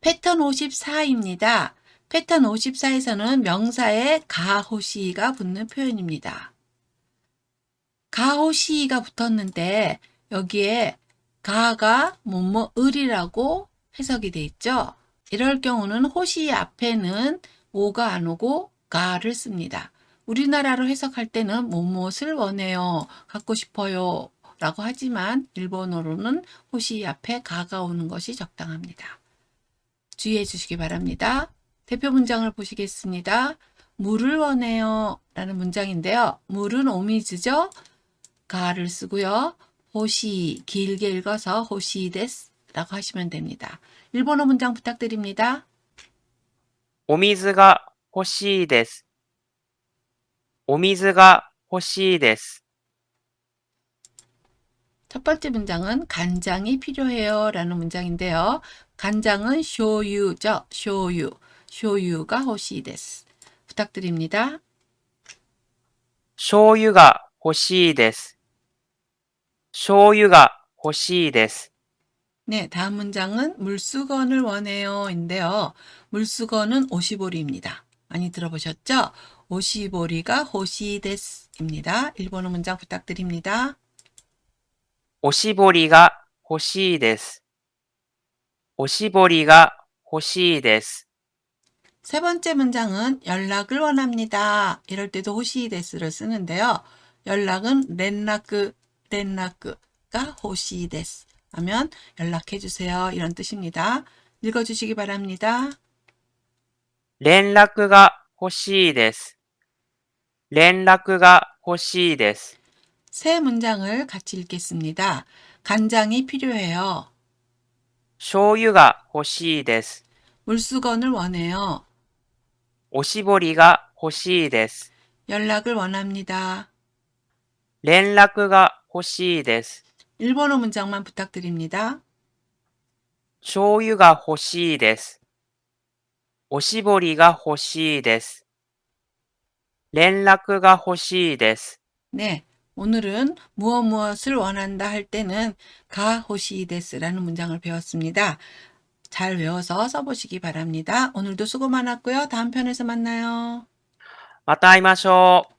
패턴 54입니다. 패턴 54에서는 명사에 가호시가 붙는 표현입니다. 가호시가 붙었는데 여기에 가가 뭐뭐 을이라고 해석이 돼 있죠. 이럴 경우는 호시 앞에는 오가 안 오고 가를 씁니다. 우리나라로 해석할 때는 무엇을 원해요, 갖고 싶어요 라고 하지만 일본어로는 호시 앞에 가가 오는 것이 적당합니다. 주의해 주시기 바랍니다. 대표 문장을 보시겠습니다. 물을 원해요 라는 문장인데요. 물은 오미즈죠. 가를 쓰고요. 호시 길게 읽어서 호시 데스 라고 하시면 됩니다. 일본어 문장 부탁드립니다. お水が欲しいです。お水が欲しいです。 첫 번째 문장은 간장이 필요해요 라는 문장인데요. 간장은 쇼유죠. 쇼유. 쇼유가 호시 데스. 부탁드립니다. 醤油が欲しいです。醤油が欲しいです。 네, 다음 문장은 물수건을 원해요인데요. 물수건은 오시보리입니다. 많이 들어보셨죠? 오시보리가 호시데스입니다. 일본어 문장 부탁드립니다. おしぼりが欲しいです。おしぼりが欲しいです。 세 번째 문장은 연락을 원합니다. 이럴 때도 호시데스를 쓰는데요. 연락은 렌라크, 렌라크가 호시데스 하면 연락해 주세요. 이런 뜻입니다. 읽어 주시기 바랍니다. 連絡が欲しいです。連絡が欲しいです。 세 문장을 같이 읽겠습니다. 간장이 필요해요. 醤油が欲しいです。 물수건을 원해요. おしぼりが欲しいです。 연락을 원합니다. 連絡が欲しいです。 일본어 문장만 부탁드립니다. 醤油が欲しいです。おしぼりが欲しいです。連絡が欲しいです。 네. 오늘은 무엇 무엇을 원한다 할 때는 가호시데스라는 문장을 배웠습니다. 잘 외워서 써보시기 바랍니다. 오늘도 수고 많았고요. 다음 편에서 만나요.また会いましょう。